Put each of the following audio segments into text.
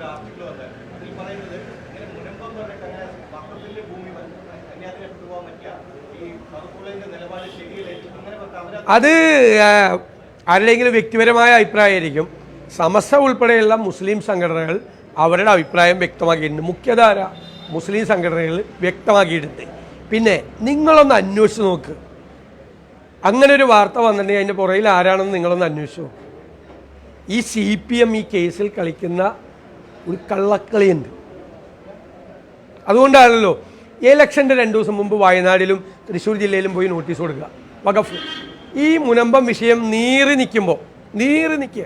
ഒരു ആർട്ടിക്കിൾ വന്നത് അതിൽ പറയുന്നത് ഇങ്ങനെ മുനമ്പം പറഞ്ഞിട്ട് അങ്ങനെ ഭൂമി കന്യാസിനെ കൊണ്ടുപോകാൻ പറ്റില്ല അത് ആരുടെങ്കിലും വ്യക്തിപരമായ അഭിപ്രായമായിരിക്കും. സമസ്ത ഉൾപ്പെടെയുള്ള മുസ്ലിം സംഘടനകൾ അവരുടെ അഭിപ്രായം വ്യക്തമാക്കിയിട്ടുണ്ട്. മുഖ്യധാര മുസ്ലിം സംഘടനകൾ വ്യക്തമാക്കിയിട്ടുണ്ട്. പിന്നെ നിങ്ങളൊന്ന് അന്വേഷിച്ച് നോക്ക്. അങ്ങനെ ഒരു വാർത്ത വന്നിട്ടുണ്ടെങ്കിൽ അതിന്റെ പുറകിൽ ആരാണെന്ന് നിങ്ങളൊന്ന് അന്വേഷിച്ചു. ഈ സി പി എം ഈ കേസിൽ കളിക്കുന്ന ഒരു കള്ളക്കളിയുണ്ട്. അതുകൊണ്ടാണല്ലോ ഇലക്ഷന്റെ രണ്ട് ദിവസം മുമ്പ് വയനാടിലും തൃശ്ശൂർ ജില്ലയിലും പോയി നോട്ടീസ് കൊടുക്കുക. വകഫ് ഈ മുനമ്പം വിഷയം നീറി നിൽക്കുമ്പോൾ നീറി നിൽക്കുക.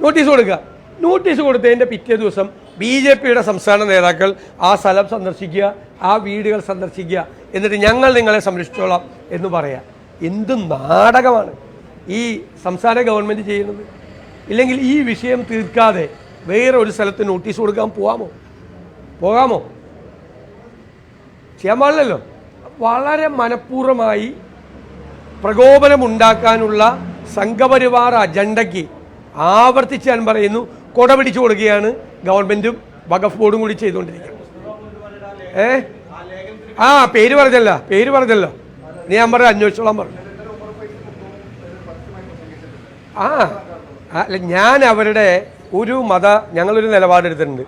നോട്ടീസ് കൊടുക്കുക. നോട്ടീസ് കൊടുത്തതിന്റെ പിറ്റേ ദിവസം ബി ജെ പിയുടെ സംസ്ഥാന നേതാക്കൾ ആ സ്ഥലം സന്ദർശിക്കുക ആ വീടുകൾ സന്ദർശിക്കുക. എന്നിട്ട് ഞങ്ങൾ നിങ്ങളെ സംരക്ഷിച്ചോളാം എന്ന് പറയാം. എന്ത് നാടകമാണ് ഈ സംസ്ഥാന ഗവൺമെന്റ് ചെയ്യുന്നത്. ഇല്ലെങ്കിൽ ഈ വിഷയം തീർക്കാതെ വേറെ ഒരു സ്ഥലത്ത് നോട്ടീസ് കൊടുക്കാൻ പോകാമോ പോകാമോ? ചെയ്യാൻ പാടില്ലല്ലോ. വളരെ മനഃപൂർവമായി പ്രകോപനമുണ്ടാക്കാനുള്ള സംഘപരിവാർ അജണ്ടയ്ക്ക് ആവർത്തിച്ച് ഞാൻ പറയുന്നു കൊട പിടിച്ചു കൊടുക്കുകയാണ് ഗവൺമെന്റും വഖഫ് ബോർഡും കൂടി ചെയ്തുകൊണ്ടിരിക്കുന്നത് ഏ? ആ പേര് പറഞ്ഞല്ല പേര് പറഞ്ഞല്ലോ. നീ ഞാൻ പറയാം അന്വേഷിച്ചോളാൻ പറഞ്ഞു ആ അല്ല ഞാൻ അവരുടെ ഒരു മത ഞങ്ങളൊരു നിലപാടെടുത്തിട്ടുണ്ട്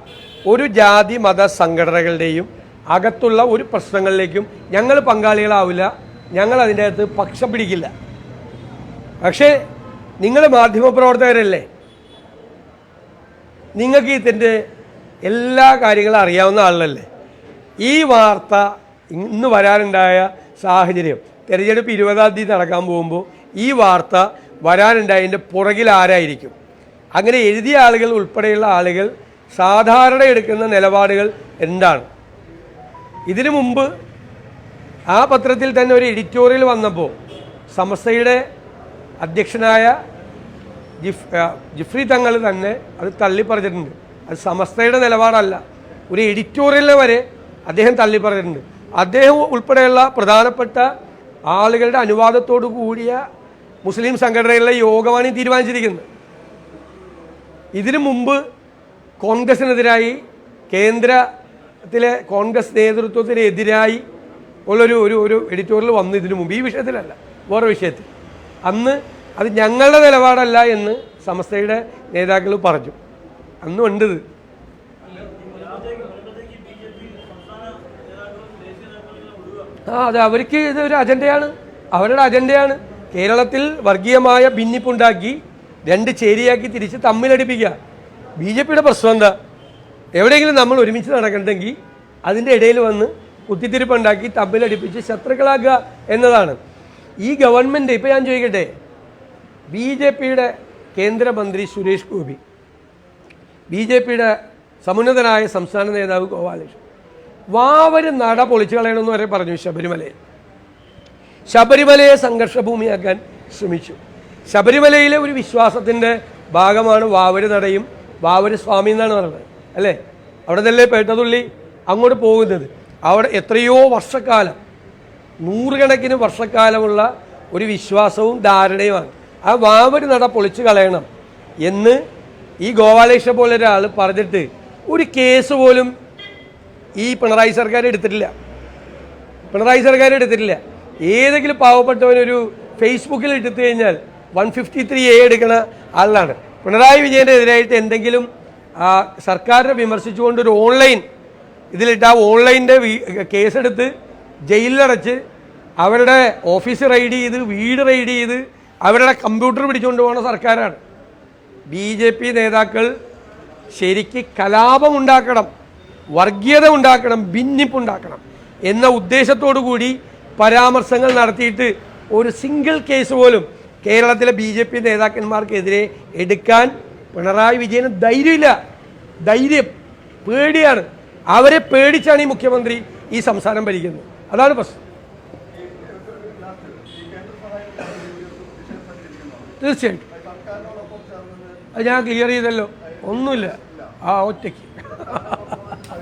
ഒരു ജാതി മത സംഘടനകളുടെയും അകത്തുള്ള ഒരു പ്രശ്നങ്ങളിലേക്കും ഞങ്ങൾ പങ്കാളികളാവില്ല. ഞങ്ങൾ അതിന്റെ അകത്ത് പക്ഷം പിടിക്കില്ല. പക്ഷേ നിങ്ങൾ മാധ്യമപ്രവർത്തകരല്ലേ? നിങ്ങൾക്ക് ഇതിന്റെ എല്ലാ കാര്യങ്ങളും അറിയാവുന്ന ആളല്ലേ? ഈ വാർത്ത ഇന്ന് വരാനുണ്ടായ സാഹചര്യം തിരഞ്ഞെടുപ്പ് ഇരുപതാം തീയതി നടക്കാൻ പോകുമ്പോൾ ഈ വാർത്ത വരാനുണ്ടായതിന്റെ പുറകിൽ ആരായിരിക്കും? അങ്ങനെ എഴുതിയ ആളുകൾ ഉൾപ്പെടെയുള്ള ആളുകൾ സാധാരണ എടുക്കുന്ന നിലപാടുകൾ എന്താണ്? ഇതിനു മുമ്പ് ആ പത്രത്തിൽ തന്നെ ഒരു എഡിറ്റോറിയൽ വന്നപ്പോൾ സമസ്തയുടെ അധ്യക്ഷനായ ജിഫ് ജിഫ്രി തങ്ങൾ തന്നെ അത് തള്ളിപ്പറഞ്ഞിട്ടുണ്ട്. അത് സമസ്തയുടെ നിലപാടല്ല. ഒരു എഡിറ്റോറിയലിനെ വരെ അദ്ദേഹം തള്ളിപ്പറഞ്ഞിട്ടുണ്ട്. അദ്ദേഹം ഉൾപ്പെടെയുള്ള പ്രധാനപ്പെട്ട ആളുകളുടെ അനുവാദത്തോടു കൂടിയ മുസ്ലിം സംഘടനകളിലെ യോഗമാണ് തീരുമാനിച്ചിരിക്കുന്നത്. ഇതിനു മുമ്പ് കോൺഗ്രസിനെതിരായി കേന്ദ്രത്തിലെ കോൺഗ്രസ് നേതൃത്വത്തിനെതിരായി ഉള്ളൊരു ഒരു ഒരു എഡിറ്റോറിയൽ വന്നു ഇതിനു മുമ്പ്. ഈ വിഷയത്തിലല്ല വേറെ വിഷയത്തിൽ. അന്ന് അത് ഞങ്ങളുടെ നിലപാടല്ല എന്ന് സമസ്തയുടെ നേതാക്കൾ പറഞ്ഞു. അന്നും ഉണ്ടത് ആ അത് അവർക്ക് ഇതൊരു അജണ്ടയാണ്. അവരുടെ അജണ്ടയാണ്. കേരളത്തിൽ വർഗീയമായ ഭിന്നിപ്പുണ്ടാക്കി രണ്ട് ചേരിയാക്കി തിരിച്ച് തമ്മിലടിപ്പിക്കുക. ബി ജെ പിയുടെ പ്രശ്നം എന്താ? എവിടെയെങ്കിലും നമ്മൾ ഒരുമിച്ച് നടക്കണ്ടെങ്കിൽ അതിന്റെ ഇടയിൽ വന്ന് കുത്തിത്തിരിപ്പുണ്ടാക്കി തമ്മിലടിപ്പിച്ച് ശത്രുക്കളാക്കുക എന്നതാണ്. ഈ ഗവൺമെന്റ് ഇപ്പോൾ ഞാൻ ചോദിക്കട്ടെ ബി ജെ പിയുടെ കേന്ദ്രമന്ത്രി സുരേഷ് ഗോപി ബി ജെ പിയുടെ സമുന്നതനായ സംസ്ഥാന നേതാവ് ഗോപാലകൃഷ്ണൻ വാവര് നട പൊളിച്ചു കളയണമെന്ന് വരെ പറഞ്ഞു ശബരിമലയിൽ. ശബരിമലയെ സംഘർഷഭൂമിയാക്കാൻ ശ്രമിച്ചു. ശബരിമലയിലെ ഒരു വിശ്വാസത്തിന്റെ ഭാഗമാണ് വാവര് നടയും. വാവര് സ്വാമി എന്നാണ് പറയുന്നത്. അല്ലേ? അവിടെ നിന്നല്ലേ പേട്ടതുള്ളി അങ്ങോട്ട് പോകുന്നത്. അവിടെ എത്രയോ വർഷക്കാലം നൂറുകണക്കിന് വർഷക്കാലമുള്ള ഒരു വിശ്വാസവും ധാരണയുമാണ്. ആ വാവര് നട പൊളിച്ചു കളയണം എന്ന് ഈ ഗോപാലേഷ പോലെ ഒരാൾ പറഞ്ഞിട്ട് ഒരു കേസ് പോലും ഈ പിണറായി സർക്കാർ എടുത്തിട്ടില്ല. പിണറായി സർക്കാർ എടുത്തിട്ടില്ല. ഏതെങ്കിലും പാവപ്പെട്ടവനൊരു ഫേസ്ബുക്കിൽ എടുത്തു കഴിഞ്ഞാൽ വൺ ഫിഫ്റ്റി ത്രീ എ എടുക്കുന്ന ആളാണ്. പിണറായി വിജയന്റെ എതിരായിട്ട് എന്തെങ്കിലും സർക്കാരിനെ വിമർശിച്ചുകൊണ്ട് ഒരു ഓൺലൈൻ ഇതിലിട്ട് ആ ഓൺലൈന്റെ കേസെടുത്ത് ജയിലിലടച്ച് അവരുടെ ഓഫീസ് റെയ്ഡ് ചെയ്ത് വീട് റെയ്ഡ് ചെയ്ത് അവരുടെ കമ്പ്യൂട്ടർ പിടിച്ചുകൊണ്ട് പോകുന്ന സർക്കാരാണ്. ബി ജെ പി നേതാക്കൾ ശരിക്ക് കലാപമുണ്ടാക്കണം വർഗീയത ഉണ്ടാക്കണം ഭിന്നിപ്പുണ്ടാക്കണം എന്ന ഉദ്ദേശത്തോടു കൂടി പരാമർശങ്ങൾ നടത്തിയിട്ട് ഒരു സിംഗിൾ കേസ് പോലും കേരളത്തിലെ ബി ജെ പി നേതാക്കന്മാർക്കെതിരെ എടുക്കാൻ പിണറായി വിജയന് ധൈര്യമില്ല. ധൈര്യം പേടിയാണ്. അവരെ പേടിച്ചാണ് ഈ മുഖ്യമന്ത്രി ഈ സംസ്ഥാനം ഭരിക്കുന്നത്. അതാണ് പ്രശ്നം. തീർച്ചയായിട്ടും. അത് ഞാൻ ക്ലിയർ ചെയ്തല്ലോ. ഒന്നുമില്ല. ആ ഒറ്റയ്ക്ക്.